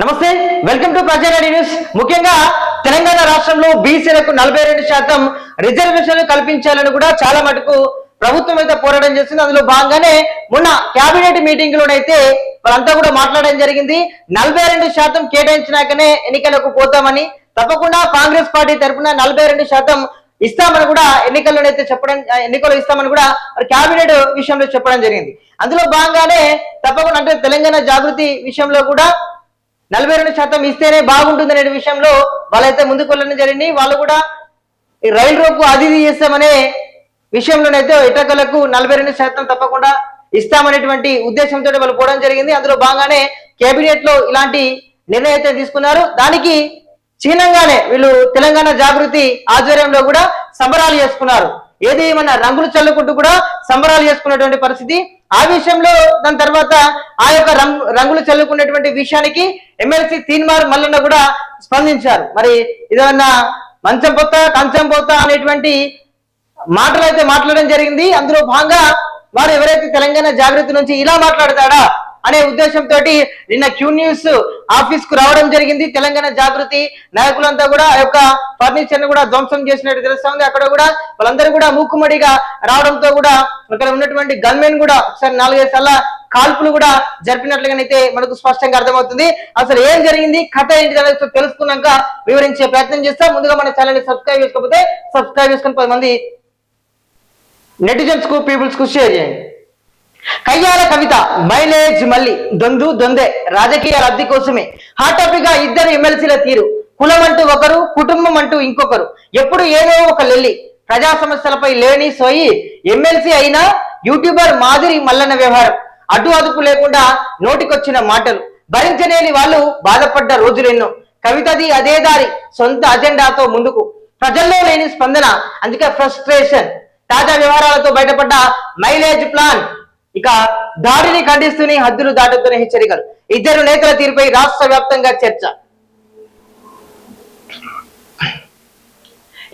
నమస్తే welcome to ప్రజారాణి news ముఖ్యంగా తెలంగాణ రాష్ట్రంలో బీసీలకు నలభై రెండు శాతం రిజర్వేషన్లు కల్పించాలని కూడా చాలా మటుకు ప్రభుత్వం అయితే పోరాటం చేస్తుంది అందులో భాగంగానే మొన్న కేబినెట్ మీటింగ్ లోనైతే వాళ్ళంతా కూడా మాట్లాడడం జరిగింది. నలభై రెండు శాతం కేటాయించినాకనే ఎన్నికలకు పోతామని తప్పకుండా కాంగ్రెస్ పార్టీ తరఫున నలభై రెండు శాతం ఇస్తామని కూడా ఎన్నికల్లోనైతే చెప్పడం ఎన్నికల్లో ఇస్తామని కూడా కేబినెట్ విషయంలో చెప్పడం జరిగింది. అందులో భాగంగానే తప్పకుండా అంటే తెలంగాణ జాగృతి విషయంలో కూడా నలభై రెండు శాతం ఇస్తేనే బాగుంటుంది అనే విషయంలో వాళ్ళైతే ముందుకు వెళ్ళడం జరిగింది. వాళ్ళు కూడా ఈ రైలు రోపు అది చేస్తామనే విషయంలోనైతే ఇటకలకు నలభై రెండు శాతం తప్పకుండా ఇస్తామనేటువంటి ఉద్దేశంతో వాళ్ళు పోవడం జరిగింది. అందులో భాగంగానే కేబినెట్లో ఇలాంటి నిర్ణయం అయితే తీసుకున్నారు. దానికి చిహ్నంగానే వీళ్ళు తెలంగాణ జాగృతి ఆధ్వర్యంలో కూడా సంబరాలు చేసుకున్నారు. ఏది ఏమన్నా రంగులు చల్లుకుంటూ కూడా సంబరాలు చేసుకున్నటువంటి పరిస్థితి ఆ విషయంలో దాని తర్వాత ఆ యొక్క రంగు రంగులు చల్లుకునేటువంటి విషయానికి ఎమ్మెల్సీ తీన్మార్ మల్లన్న కూడా స్పందించారు. మరి ఇదేమన్నా మంచం పొత్త కంచం పొత్త అనేటువంటి మాటలు అయితే మాట్లాడడం జరిగింది. అందులో భాగంగా వారు ఎవరైతే తెలంగాణ జాగృతి నుంచి ఇలా మాట్లాడతాడా? అనే ఉద్దేశంతో నిన్న క్యూ న్యూస్ ఆఫీస్కు రావడం జరిగింది. తెలంగాణ జాగృతి నాయకులంతా కూడా ఆ యొక్క ఫర్నిచర్ను కూడా ధ్వంసం చేసినట్టు తెలుస్తా ఉంది అక్కడ కూడా వాళ్ళందరూ కూడా మూకుమ్మడిగా రావడంతో కూడా అక్కడ ఉన్నటువంటి గన్మెన్ కూడా ఒకసారి నాలుగైదు సార్ల కాల్పులు కూడా జరిపినట్లుగానైతే మనకు స్పష్టంగా అర్థమవుతుంది. అసలు ఏం జరిగింది? కథ ఏంటి అనేది తెలుసుకున్నాక వివరించే ప్రయత్నం చేస్తాం. ముందుగా మన ఛానల్ని సబ్స్క్రైబ్ చేసుకోకపోతే సబ్స్క్రైబ్ చేసుకుని పది మంది నెటిజన్స్కు పీపుల్స్కు షేర్ చేయండి. కయ్యాల కవిత మైలేజ్ మళ్ళీ దొందు దొందే రాజకీయ లబ్ధి కోసమే. హాట్ టాపిక్గా ఇద్దరు ఎమ్మెల్సీల తీరు. కులం అంటూ ఒకరు కుటుంబం అంటూ ఇంకొకరు. ఎప్పుడు ఏదో ఒక లెల్లి. ప్రజా సమస్యలపై లేని సోయి ఎమ్మెల్సీ అయినా యూట్యూబర్ మాదిరి మల్లన్న వ్యవహారం. అటు అదుపు లేకుండా నోటికొచ్చిన మాటలు. భరించలేని వాళ్ళు బాధపడ్డ రోజులెన్నో. కవితది అదే దారి సొంత అజెండాతో ముందుకు. ప్రజల్లో లేని స్పందన అందుకే ఫ్రస్ట్రేషన్. తాజా వ్యవహారాలతో బయటపడ్డ మైలేజ్ ప్లాన్. ఇక దాడిని ఖండిస్తూనే హద్దులు దాటుతున్న హెచ్చరికలు. ఇద్దరు నేతల తీరుపై రాష్ట్ర వ్యాప్తంగా చర్చ.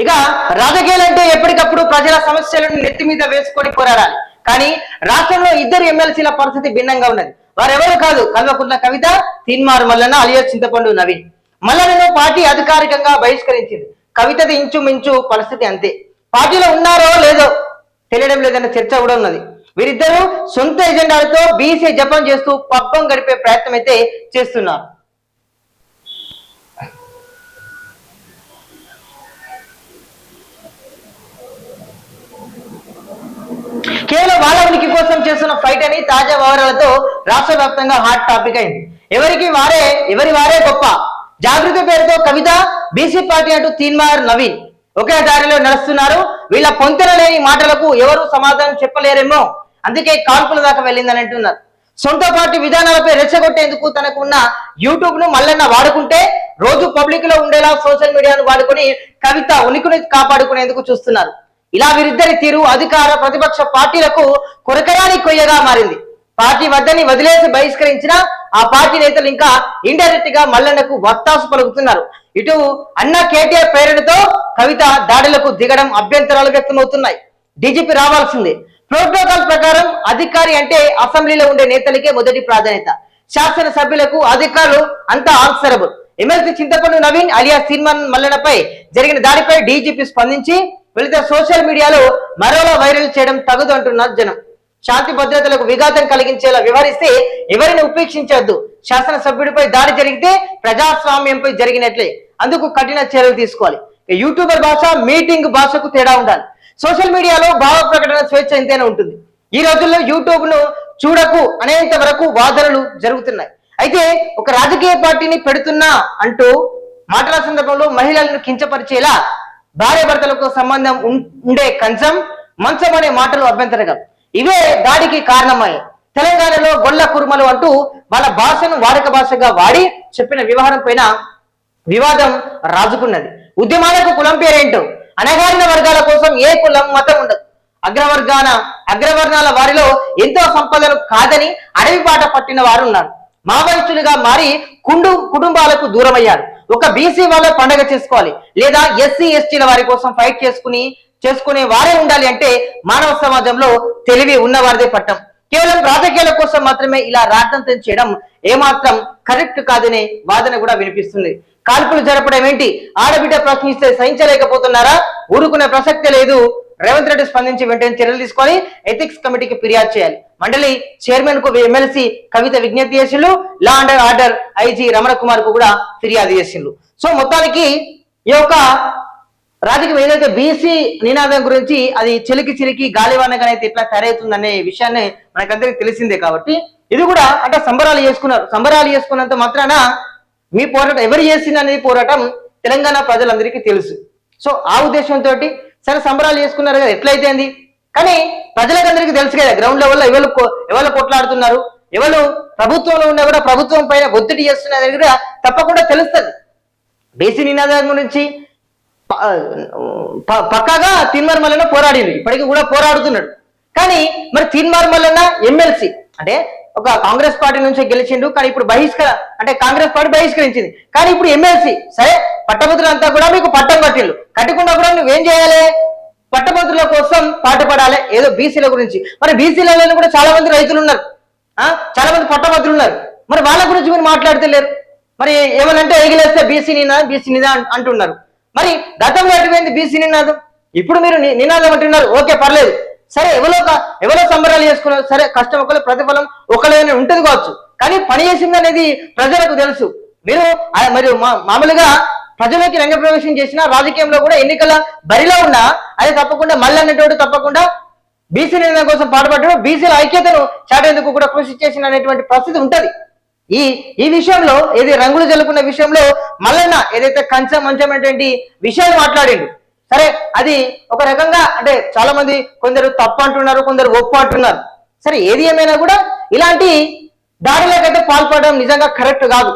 ఇక రాజకీయాలంటే ఎప్పటికప్పుడు ప్రజల సమస్యలను నెత్తి మీద వేసుకొని పోరాడాలి. కానీ రాష్ట్రంలో ఇద్దరు ఎమ్మెల్సీల పరిస్థితి భిన్నంగా ఉన్నది. వారెవరు కాదు? కల్వకుంట్ల కవిత తీన్మారు మల్లన్న అలియా చింతపండు నవీన్. మల్లన్నను పార్టీ అధికారికంగా బహిష్కరించింది. కవితది ఇంచుమించు పరిస్థితి అంతే. పార్టీలో ఉన్నారో లేదో తెలియడం లేదన్న చర్చ కూడా ఉన్నది. వీరిద్దరూ సొంత ఎజెండాలతో బీసీ జపం చేస్తూ పబ్బం గడిపే ప్రయత్నం అయితే చేస్తున్నారు. కేవలం వాళ్ళ ఉనికి కోసం చేస్తున్న ఫైట్ అని తాజా వివరాలతో రాష్ట్ర వ్యాప్తంగా హాట్ టాపిక్ అయింది. ఎవరికి వారే ఎవరి వారే గొప్ప? జాగృతి పేరుతో కవిత బీసీ పార్టీ అంటూ తీన్మార్ నవీన్. ఒకే దారిలో నడుస్తున్నారు. వీళ్ళ పొంతన లేని మాటలకు ఎవరు సమాధానం చెప్పలేరేమో? అందుకే కాల్పుల దాకా వెళ్ళిందని అంటున్నారు. సొంత పార్టీ విధానాలపై రెచ్చగొట్టేందుకు తనకు ఉన్న యూట్యూబ్ను మల్లన్న వాడుకుంటే రోజు పబ్లిక్లో ఉండేలా సోషల్ మీడియాను వాడుకొని కవిత ఉనికిని కాపాడుకునేందుకు చూస్తున్నారు. ఇలా వీరిద్దరి తీరు అధికార ప్రతిపక్ష పార్టీలకు కొరకరాని కొయ్యగా మారింది. పార్టీ వద్దని వదిలేసి బహిష్కరించిన ఆ పార్టీ నేతలు ఇంకా ఇండైరెక్ట్గా మల్లన్నకు వత్తాసు పలుకుతున్నారు. ఇటు అన్న కేటీఆర్ ప్రేరణతో కవిత దాడులకు దిగడం అభ్యంతరాలు వ్యక్తమవుతున్నాయి. డీజీపీ రావాల్సిందే. ప్రోటోకాల్ ప్రకారం అధికారి అంటే అసెంబ్లీలో ఉండే నేతలకే మొదటి ప్రాధాన్యత. శాసన సభ్యులకు అధికారులు అంతా ఆన్సరబుల్. ఎమ్మెల్సీ చింతపండు నవీన్ అలియా సినిమాన్ మల్లనపై జరిగిన దాడిపై డీజీపీ స్పందించి వెళితే సోషల్ మీడియాలో మరోలా వైరల్ చేయడం తగదు అంటున్నారు జనం. శాంతి భద్రతలకు విఘాతం కలిగించేలా వివరిస్తే ఎవరిని ఉపేక్షించవద్దు శాసనసభ్యుడిపై దాడి జరిగితే ప్రజాస్వామ్యంపై జరిగినట్లే. అందుకు కఠిన చర్యలు తీసుకోవాలి. యూట్యూబర్ భాష మీటింగ్ భాషకు తేడా ఉండాలి. సోషల్ మీడియాలో భావ ప్రకటన స్వేచ్ఛ ఎంతైనా ఉంటుంది. ఈ రోజుల్లో యూట్యూబ్ను చూడకు అనేంత వరకు వాదనలు జరుగుతున్నాయి. అయితే ఒక రాజకీయ పార్టీని పెడుతున్నా అంటూ మాటల సందర్భంలో మహిళలను కించపరిచేలా భార్య భర్తలకు సంబంధం ఉం- ఉండే కంచం మంచం అనే మాటలు అభ్యంతరకం ఇవే దాడికి కారణమయ్యాయి తెలంగాణలో గొల్ల కురుమలు అంటూ వాళ్ళ భాషను వాడక భాషగా వాడి చెప్పిన వ్యవహారం పైన వివాదం రాజుకున్నది. ఉద్యమాలకు కులం పేరేంటో అణగారిన వర్గాల కోసం ఏ కులం మతం ఉండదు. అగ్రవర్గాన అగ్రవర్ణాల వారిలో ఎంతో సంపదలు కాదని అడవి పాట పట్టిన వారు ఉన్నారు మావోయిస్టులుగా మారి కుండు కుటుంబాలకు దూరమయ్యారు. ఒక బీసీ వాళ్ళ పండగ చేసుకోవాలి. లేదా ఎస్సీ ఎస్టీల వారి కోసం ఫైట్ చేసుకుని చేసుకునే వారే ఉండాలి అంటే మానవ సమాజంలో తెలివి ఉన్నవారిదే పట్టం. కేవలం రాజకీయాల కోసం మాత్రమే ఇలా రాద్ధాంతం చేయడం ఏమాత్రం కరెక్ట్ కాదనే వాదన కూడా వినిపిస్తుంది. కాల్పులు జరపడం ఏంటి? ఆడబిడ్డ ప్రశ్నిస్తే సహించలేకపోతున్నారా? ఊరుకునే ప్రసక్తే లేదు. రేవంత్ రెడ్డి స్పందించి వెంటనే చర్యలు తీసుకొని ఎథిక్స్ కమిటీకి ఫిర్యాదు చేయాలి. మండలి చైర్మన్కు ఎమ్మెల్సీ కవిత విజ్ఞప్తి చేసిండ్రు. Law and order IG Ramana కుమార్కు కూడా ఫిర్యాదు చేసిండ్రు. సో మొత్తానికి ఈ యొక్క రాజకీయం ఏదైతే బీసీ నినాదం గురించి అది చిలికి చిలికి గాలివానగా అయితే ఎట్లా తయారవుతుందనే విషయాన్ని మనకందరికి తెలిసిందే కాబట్టి ఇది కూడా అంటే సంబరాలు చేసుకున్నారు. సంబరాలు చేసుకున్నంత మాత్రాన మీ పోరాటం ఎవరు చేసింది అనేది పోరాటం తెలంగాణ ప్రజలందరికీ తెలుసు. సో ఆ ఉద్దేశంతో సరే సంబరాలు చేసుకున్నారు కదా ఎట్లయితే అంది కానీ ప్రజలకందరికీ తెలుసు కదా గ్రౌండ్ లెవెల్లో ఎవరు ఎవరు కొట్లాడుతున్నారు? ఎవరు ప్రభుత్వంలో ఉన్నా కూడా ప్రభుత్వం పైన ఒత్తిడి చేస్తున్నది కూడా తప్పకుండా తెలుస్తుంది. బీసీ నినాదం గురించి పక్కాగా తిన్మార్ మల్లన్న పోరాడింది ఇప్పటికీ కూడా పోరాడుతున్నాడు. కానీ మరి తిన్మార్ మల్లన్న ఎమ్మెల్సీ అంటే ఒక కాంగ్రెస్ పార్టీ నుంచి గెలిచిండు కానీ ఇప్పుడు బహిష్కర అంటే కాంగ్రెస్ పార్టీ బహిష్కరించింది. కానీ ఇప్పుడు ఎమ్మెల్సీ సరే పట్టభద్రులంతా కూడా మీకు పట్టం కట్టిండు. కట్టకుండా కూడా నువ్వేం చేయాలి? పట్టభద్రుల కోసం పాటుపడాలి. ఏదో బీసీల గురించి. మరి బీసీలలో కూడా చాలా మంది రైతులు ఉన్నారు ఆ? చాలా మంది పట్టభద్రులు ఉన్నారు మరి వాళ్ళ గురించి మీరు మాట్లాడతలేరు. మరి ఏమనంటే ఎగిలేస్తే బీసీ నినాదం బీసీ నినాదం అంటున్నారు. మరి గతంలో ఎటువైంది బీసీ నినాదం? ఇప్పుడు మీరు నినాదం అంటున్నారు. ఓకే పర్లేదు. సరే ఎవరో ఒక- ఎవరో సంబరాలు చేసుకున్నారు. సరే కష్టం ఒకరు ప్రతిఫలం ఒకళ్ళని ఉంటుంది కావచ్చు. కానీ పని చేసింది అనేది ప్రజలకు తెలుసు. మీరు మరియు మరి మా- మామూలుగా ప్రజలకి రంగప్రవేశం చేసిన రాజకీయంలో కూడా ఎన్నికల బరిలో ఉన్నా అది తప్పకుండా మళ్ళీ అనేటోడు తప్పకుండా బీసీ నిర్ణయం కోసం పాటుపడ్డాడు. బీసీల ఐక్యతను చాటేందుకు కూడా కృషి చేసిన అనేటువంటి పరిస్థితి ఉంటది. ఈ ఈ విషయంలో ఏది రంగులు జల్లుకున్న విషయంలో మల్లన్న ఏదైతే కంచం మంచం అనేటువంటి విషయాలు మాట్లాడిండు సరే అది ఒక రకంగా అంటే చాలా మంది కొందరు తప్పు అంటున్నారు కొందరు ఒప్పు అంటున్నారు. సరే ఏది ఏమైనా కూడా ఇలాంటి దాడులకైతే పాల్పడడం నిజంగా కరెక్ట్ కాదు.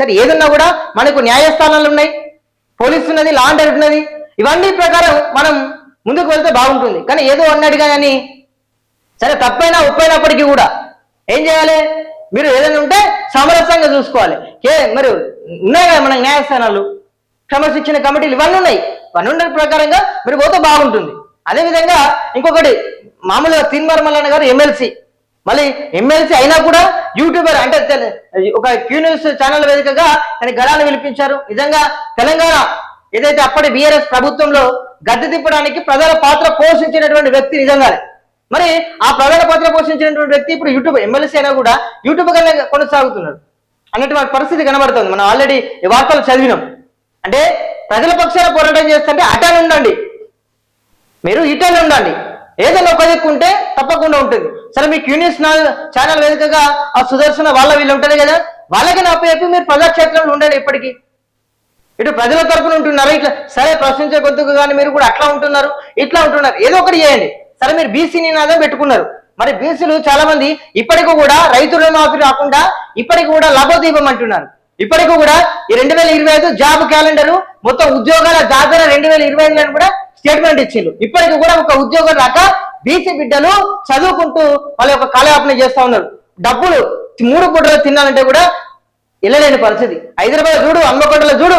సరే ఏదన్నా కూడా మనకు న్యాయస్థానాలు ఉన్నాయి పోలీసు ఉన్నది లా అండ్ ఉన్నది. ఇవన్నీ ప్రకారం మనం ముందుకు వెళ్తే బాగుంటుంది. కానీ ఏదో అన్నాడు కానీ సరే తప్పైనా ఉప్పైనప్పటికీ కూడా ఏం చేయాలి? మీరు ఏదైనా ఉంటే సమరసంగా చూసుకోవాలి. ఏ మరి ఉన్నాయి కదా మన న్యాయస్థానాలు. క్రమశిక్షణ కమిటీలు ఇవన్నీ ఉన్నాయి. పన్నెండు ప్రకారంగా మీరు పోతే బాగుంటుంది. అదేవిధంగా ఇంకొకటి మామూలుగా తిన్మర్ గారు ఎమ్మెల్సీ. మళ్ళీ ఎమ్మెల్సీ అయినా కూడా యూట్యూబర్ అంటే ఒక క్యూ న్యూస్ ఛానల్ వేదికగా ఆయన గళాన్ని వినిపించారు. నిజంగా తెలంగాణ ఏదైతే అప్పటి బీఆర్ఎస్ ప్రభుత్వంలో గద్దె తిప్పడానికి ప్రధాన పాత్ర పోషించినటువంటి వ్యక్తి నిజంగానే. మరి ఆ ప్రధాన పాత్ర పోషించినటువంటి వ్యక్తి ఇప్పుడు యూట్యూబ్ ఎమ్మెల్సీ అయినా కూడా యూట్యూబ్ గానే కొనసాగుతున్నారు. అన్నటువంటి పరిస్థితి కనబడుతుంది. మనం ఆల్రెడీ ఈ వార్తలు చదివినాం. అంటే ప్రజల పక్షాన పోరాటం చేస్తుంటే అటాన్ ఉండండి. మీరు ఇటనే ఉండండి. ఏదైనా ఒక దిక్కుంటే తప్పకుండా ఉంటుంది. సరే మీ క్యూనియస్ ఛానల్ వేదికగా ఆ సుదర్శన వాళ్ళ వీళ్ళు ఉంటారు కదా? వాళ్ళకి నా చెప్పి మీరు ప్రజాక్షేత్రంలో ఉండండి ఇప్పటికీ. ఇటు ప్రజల తరపున ఉంటున్నారు? ఇట్లా సరే ప్రశ్నించే కొద్దిగా కానీ మీరు కూడా అట్లా ఉంటున్నారు ఇట్లా ఉంటున్నారు. ఏదో ఒకటి చేయండి. సరే మీరు బీసీ నినాదం పెట్టుకున్నారు. మరి బీసీలు చాలా మంది ఇప్పటికి కూడా రైతు రుణమాఫీ రాకుండా ఇప్పటికి కూడా లభోదీపం అంటున్నారు. ఇప్పటికి కూడా ఈ రెండు వేల ఇరవై ఐదు జాబ్ క్యాలెండర్ మొత్తం ఉద్యోగాల జాతర రెండు వేల ఇరవై ఐదులో కూడా స్టేట్మెంట్ ఇచ్చిండ్రు ఇప్పటికి కూడా ఒక ఉద్యోగం రాక బీసీ బిడ్డలు చదువుకుంటూ వాళ్ళ యొక్క కాలయాపన చేస్తా ఉన్నారు. డబ్బులు మూడు పూటలు తినాలంటే కూడా వెళ్ళలేని పరిస్థితి. హైదరాబాద్ చూడు హన్మకొండలో చూడు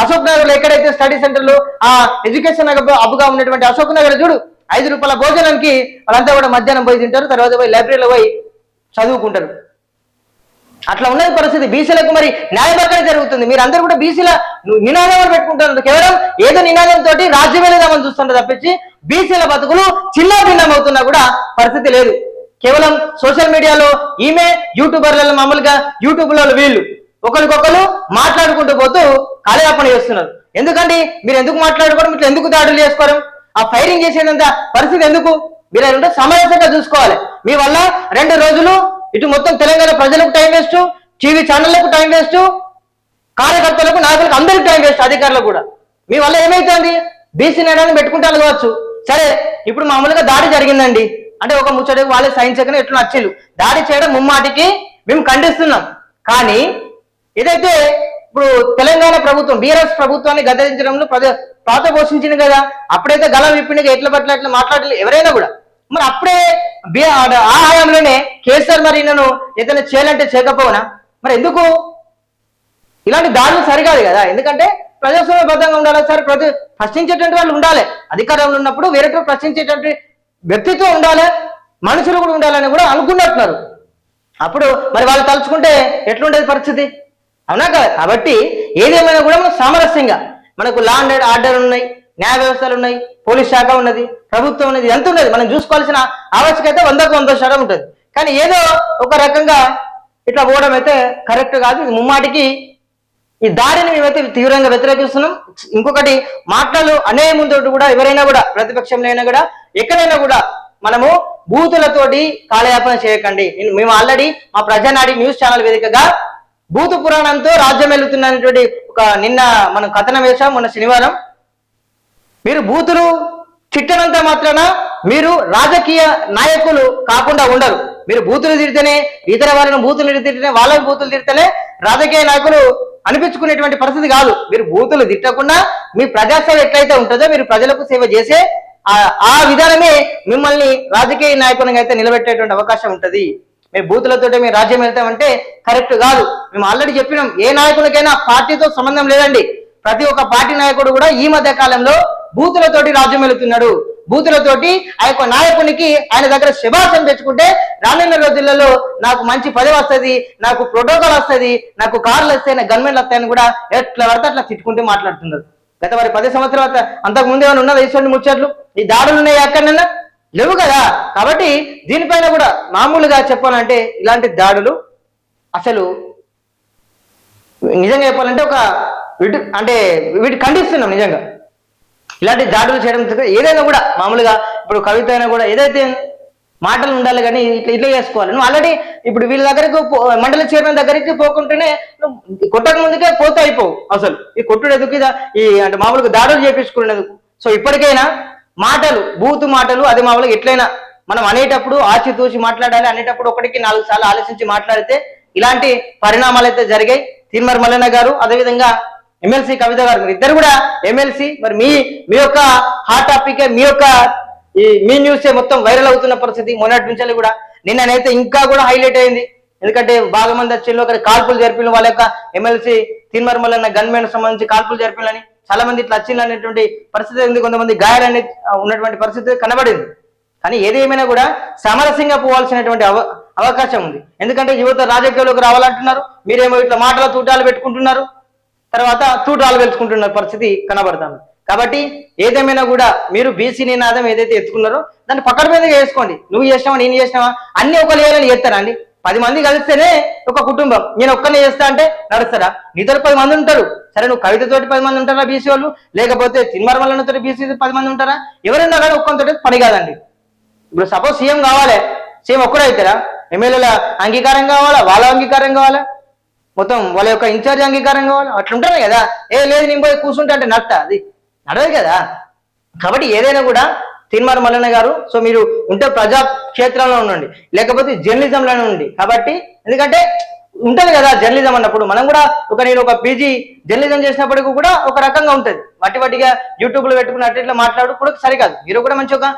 అశోక్ నగర్లో ఎక్కడైతే స్టడీ సెంటర్లు ఆ ఎడ్యుకేషన్ అబ్బుగా ఉన్నటువంటి అశోక్ నగర్ చూడు ఐదు రూపాయల భోజనానికి వాళ్ళంతా కూడా మధ్యాహ్నం పోయి తింటారు తర్వాత పోయి లైబ్రరీలో పోయి చదువుకుంటారు. అట్లా ఉన్నది పరిస్థితి. బీసీలకు మరి న్యాయబద్ధత జరుగుతుంది. మీరు అందరూ కూడా బీసీల నినాదం పెట్టుకుంటున్నారు కేవలం ఏదో నినాదం తోటి రాజ్యం వెళ్ళేదామని చూస్తుంటారు తప్పించి బీసీల బతుకులు చిన్న భిన్నం అవుతున్నా కూడా పరిస్థితి లేదు. కేవలం సోషల్ మీడియాలో ఈమె యూట్యూబర్లలో మామూలుగా యూట్యూబ్లలో వీళ్ళు ఒకరికొకరు మాట్లాడుకుంటూ పోతూ కాలయాపన చేస్తున్నారు. ఎందుకంటే మీరు ఎందుకు మాట్లాడుకోవడం? ఇట్లా ఎందుకు దాడులు చేసుకోవడం ఆ ఫైరింగ్ చేసేదంత పరిస్థితి ఎందుకు? మీరు ఏంటంటే సమరసంగా చూసుకోవాలి. మీ వల్ల రెండు రోజులు ఇటు మొత్తం తెలంగాణ ప్రజలకు టైం వేస్ట్ టీవీ ఛానళ్ళకు టైం వేస్ట్ కార్యకర్తలకు నాయకులకు అందరికి టైం వేస్ట్ అధికారులకు కూడా. మీ వల్ల ఏమైతుంది? బీసీ నేరాన్ని పెట్టుకుంటాను కావచ్చు. సరే ఇప్పుడు మామూలుగా దాడి జరిగిందండి. అంటే ఒక ముచ్చటకు వాళ్ళే సహించకనే ఎట్లా నచ్చిల్లు దాడి చేయడం ముమ్మాటికి మేము ఖండిస్తున్నాం. కానీ ఏదైతే ఇప్పుడు తెలంగాణ ప్రభుత్వం బీఆర్ఎస్ ప్రభుత్వాన్ని గదరించడంలో ప్రజ పాత పోషించింది కదా. అప్పుడైతే గలం విప్పినగా ఎట్ల పట్ల ఎట్లా మాట్లాడలేదు ఎవరైనా కూడా. మరి అప్పుడే బి- ఆ- హయాంలోనే కేసీఆర్ మరి నన్ను ఏదైనా చేయాలంటే చేయకపోవనా? మరి ఎందుకు? ఇలాంటి దారులు సరికాదు కదా. ఎందుకంటే ప్రజాస్వామ్యబద్ధంగా ఉండాలి సార్. ప్రతి ప్రశ్నించేటువంటి వాళ్ళు ఉండాలి. అధికారంలో ఉన్నప్పుడు వేరే ప్రశ్నించేటువంటి వ్యక్తిత్వం ఉండాలి. మనుషులు కూడా ఉండాలని కూడా అనుకున్నట్టున్నారు. అప్పుడు మరి వాళ్ళు తలుచుకుంటే ఎట్లుండేది పరిస్థితి? అవునా కదా? కాబట్టి ఏదేమైనా కూడా మనం సామరస్యంగా మనకు లా అండ్ ఆర్డర్ ఉన్నాయి. న్యాయ వ్యవస్థలు ఉన్నాయి పోలీస్ శాఖ ఉన్నది ప్రభుత్వం ఉన్నది ఎంత ఉన్నది? మనం చూసుకోవాల్సిన ఆవశ్యకత వందకు వంద శాతం ఉంటుంది. కానీ ఏదో ఒక రకంగా ఇట్లా పోవడం అయితే కరెక్ట్ కాదు. ఇది ముమ్మాటికి ఈ దారిని మేమైతే తీవ్రంగా వ్యతిరేకిస్తున్నాం. ఇంకొకటి మాటలు అనే ముందు కూడా ఎవరైనా కూడా ప్రతిపక్షంలో అయినా కూడా ఎక్కడైనా కూడా మనము బూతులతోటి కాలయాపన చేయకండి. మేము ఆల్రెడీ మా ప్రజానాడి న్యూస్ ఛానల్ వేదికగా భూత పురాణంతో రాజ్యం వెళ్తున్నటువంటి ఒక నిన్న మనం కథనం వేశాం మొన్న శనివారం. మీరు బూతులు చిట్టనంత మాత్రాన మీరు రాజకీయ నాయకులు కాకుండా ఉండరు. మీరు బూతులు తిడితేనే ఇతర వాళ్ళని బూతులు తిడితేనే వాళ్ళని బూతులు తిడితేనే రాజకీయ నాయకులు అనిపించుకునేటువంటి పరిస్థితి కాదు. మీరు బూతులు తిట్టకుండా మీ ప్రజాసేవ ఎట్లయితే ఉంటుందో మీరు ప్రజలకు సేవ చేసే ఆ- విధానమే మిమ్మల్ని రాజకీయ నాయకునిగా అయితే నిలబెట్టేటువంటి అవకాశం ఉంటుంది. మేము బూతులతోటే మేము రాజ్యం వెళ్తామంటే కరెక్ట్ కాదు. మేము ఆల్రెడీ చెప్పినాం ఏ నాయకునికైనా పార్టీతో సంబంధం లేదండి. ప్రతి ఒక్క పార్టీ నాయకుడు కూడా ఈ మధ్య కాలంలో బూతులతోటి రాజ్యం వెళుతున్నాడు. బూతులతోటి ఆ యొక్క నాయకునికి ఆయన దగ్గర శుభాసం తెచ్చుకుంటే రానున్న రోజులలో నాకు మంచి పదవి వస్తుంది నాకు ప్రోటోకాల్ వస్తుంది నాకు కార్లు వస్తాయి నాకు గన్మెన్లు వస్తాయని కూడా ఎట్లా పడితే అట్లా తిట్టుకుంటూ మాట్లాడుతున్నారు. గత మరి పది సంవత్సరాల అంతకు ముందు ఏమైనా ఉన్నదా ఈశ్వరుని ముచ్చట్లు? ఈ దాడులు ఉన్నాయి ఎక్కడన్నా లేవు కదా. కాబట్టి దీనిపైన కూడా మామూలుగా చెప్పాలంటే ఇలాంటి దాడులు అసలు నిజంగా చెప్పాలంటే ఒక వీటి అంటే వీటి ఖండిస్తున్నాం నిజంగా. ఇలాంటి దాడులు చేయడం ఏదైనా కూడా మామూలుగా ఇప్పుడు కవిత అయినా కూడా ఏదైతే మాటలు ఉండాలి కానీ ఇట్లా ఇట్లా చేసుకోవాలి. నువ్వు ఆల్రెడీ ఇప్పుడు వీళ్ళ దగ్గరికి పో- చైర్మన్ దగ్గరికి పోకుంటేనే నువ్వు కొట్టక ముందుకే పోతే అయిపోవు అసలు. ఈ కొట్టుడు ఎందుకు ఈ అంటే మామూలుగా దాడులు చేపించుకునేందుకు. సో ఇప్పటికైనా మాటలు బూతు మాటలు అది మామూలుగా ఎట్లయినా మనం అనేటప్పుడు ఆచితూచి మాట్లాడాలి అనేటప్పుడు ఒకటికి నాలుగు సార్లు ఆలోచించి మాట్లాడితే ఇలాంటి పరిణామాలు అయితే జరిగాయి. తిరుమల మల్లన్న గారు అదేవిధంగా ఎమ్మెల్సీ కవిత గారు మీరు ఇద్దరు కూడా ఎమ్మెల్సీ మరి మీ మీ యొక్క హాట్ టాపిక్ మీ యొక్క ఈ మీ న్యూస్ మొత్తం వైరల్ అవుతున్న పరిస్థితి మొన్నటి నుంచి కూడా నిన్ననైతే ఇంకా కూడా హైలైట్ అయింది. ఎందుకంటే బాగా మంది వచ్చిన ఒకరి కాల్పులు జరిపిన వాళ్ళ యొక్క ఎమ్మెల్సీ తిన్మర్ మల్లన్న గన్మెన్ సంబంధించి కాల్పులు జరిపినని చాలా మంది ఇట్లా వచ్చిండ్రు అనేటువంటి పరిస్థితి ఉంది. కొంతమంది గాయాలని ఉన్నటువంటి పరిస్థితి కనబడింది. కానీ ఏది ఏమైనా కూడా సమరసంగా పోవాల్సినటువంటి అవ అవకాశం ఉంది. ఎందుకంటే యువత రాజకీయాల్లోకి రావాలంటున్నారు. మీరేమో ఇట్లా మాటల తూటాలు పెట్టుకుంటున్నారు. తర్వాత తూటాలు పెంచుకుంటున్న పరిస్థితి కనబడుతుంది. కాబట్టి ఏదేమైనా కూడా మీరు బీసీ నినాదం ఏదైతే ఎత్తుకున్నారో దాన్ని పక్కన మీదగా వేసుకోండి. నువ్వు చేసినావా నేను చేసినావా అన్ని ఒక లేదని చేస్తారా అండి? పది మంది కలిస్తేనే ఒక కుటుంబం. నేను ఒక్కనే చేస్తా అంటే నడుస్తారా? నీతో పది మంది ఉంటారు. సరే నువ్వు కవితతోటి పది మంది ఉంటారా బీసీ వాళ్ళు? లేకపోతే తిన్మరమల్లతో బీసీ పది మంది ఉంటారా? ఎవరైనా కానీ ఒక్కొంతటి పని కాదండి. ఇప్పుడు సపోజ్ సీఎం కావాలి. సీఎం ఒక్కడే అవుతారా? ఎమ్మెల్యేల అంగీకారం కావాలా? వాళ్ళ అంగీకారం కావాలా? మొత్తం వాళ్ళ యొక్క ఇన్ఛార్జ్ అంగీకారం కావాలి. అట్లుంటారు కదా. ఏ లేదు నేను పోయి కూర్చుంటా అంటే నట్ట అది. నడవదు కదా. కాబట్టి ఏదైనా కూడా తిన్మార్ మల్లన్న గారు సో మీరు ఉంటే ప్రజా క్షేత్రంలో ఉండండి. లేకపోతే జర్నలిజంలోనే ఉండి కాబట్టి ఎందుకంటే ఉంటుంది కదా జర్నలిజం అన్నప్పుడు. మనం కూడా ఒక నేను ఒక పీజీ జర్నలిజం చేసినప్పటికీ కూడా ఒక రకంగా ఉంటుంది. వాటి వాటిగా యూట్యూబ్లో పెట్టుకున్నట్టు పెట్టుకుని ఇట్లా మాట్లాడు కూడా సరికాదు. మీరు కూడా మంచి ఒక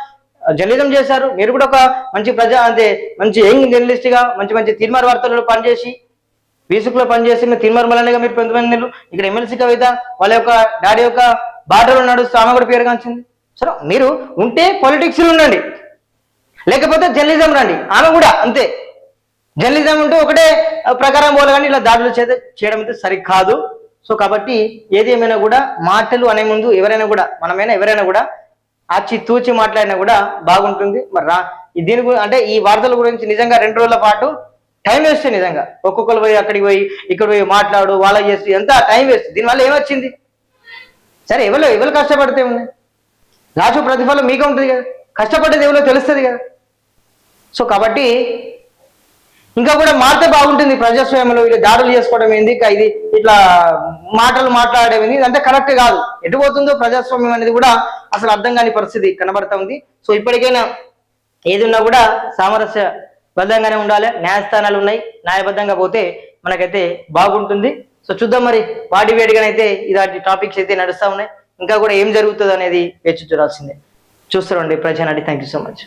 జర్నలిజం చేశారు. మీరు కూడా ఒక మంచి ప్రజా అంటే మంచి యంగ్ జర్నలిస్ట్గా మంచి మంచి తీర్మార్ వార్తలలో పనిచేసి బీసుకులో పనిచేసి మీరు తిరుమలమలనిగా మీరు కొంతమంది ఇక్కడ ఎమ్మెల్సీ కవిత వాళ్ళ యొక్క డాడీ యొక్క బాటలో నడుస్తూ ఆమె కూడా పేరు కాంచింది. సరే మీరు ఉంటే పొలిటిక్స్ ఉండండి. లేకపోతే జర్నలిజం రండి. ఆమె కూడా అంతే. జర్నలిజం ఉంటే ఒకటే ప్రకారం పోలే కానీ ఇలా దాడులు చేత చేయడం అయితే సరికాదు. సో కాబట్టి ఏది ఏమైనా కూడా మాటలు అనే ముందు ఎవరైనా కూడా మనమైనా ఎవరైనా కూడా ఆచి తూచి మాట్లాడినా కూడా బాగుంటుంది. మరి రా దీని అంటే ఈ వార్తల గురించి నిజంగా రెండు రోజుల పాటు టైం వేస్ట్ నిజంగా. ఒక్కొక్కరు పోయి అక్కడికి పోయి ఇక్కడ పోయి మాట్లాడు వాళ్ళ చేసి ఎంత టైం వేస్ట్ దీనివల్ల ఏమొచ్చింది? సరే ఎవరు ఎవరు కష్టపడితే ఉంది రాజు ప్రతిఫలం మీకే ఉంటుంది కదా. కష్టపడ్డది ఎవరో తెలుస్తుంది కదా. సో కాబట్టి ఇంకా కూడా మారితే బాగుంటుంది ప్రజాస్వామ్యంలో ఇలా దాడులు చేసుకోవడం ఏంది ఇది ఇట్లా మాటలు మాట్లాడడం ఏంది ఇదంతా కరెక్ట్ కాదు. ఎటు పోతుందో ప్రజాస్వామ్యం అనేది కూడా అసలు అర్థం కాని పరిస్థితి కనబడతా ఉంది. సో ఇప్పటికైనా ఏది కూడా సామరస్య బద్ధంగానే ఉండాలి. న్యాయస్థానాలు ఉన్నాయి. న్యాయబద్ధంగా పోతే మనకైతే బాగుంటుంది. సో చూద్దాం మరి వాటి వేడిగానైతే ఇలాంటి టాపిక్స్ అయితే నడుస్తూ ఉన్నాయి. ఇంకా కూడా ఏం జరుగుతుంది అనేది వేచి చూడాల్సిందే. చూస్తారండి Prajanadi thank you so much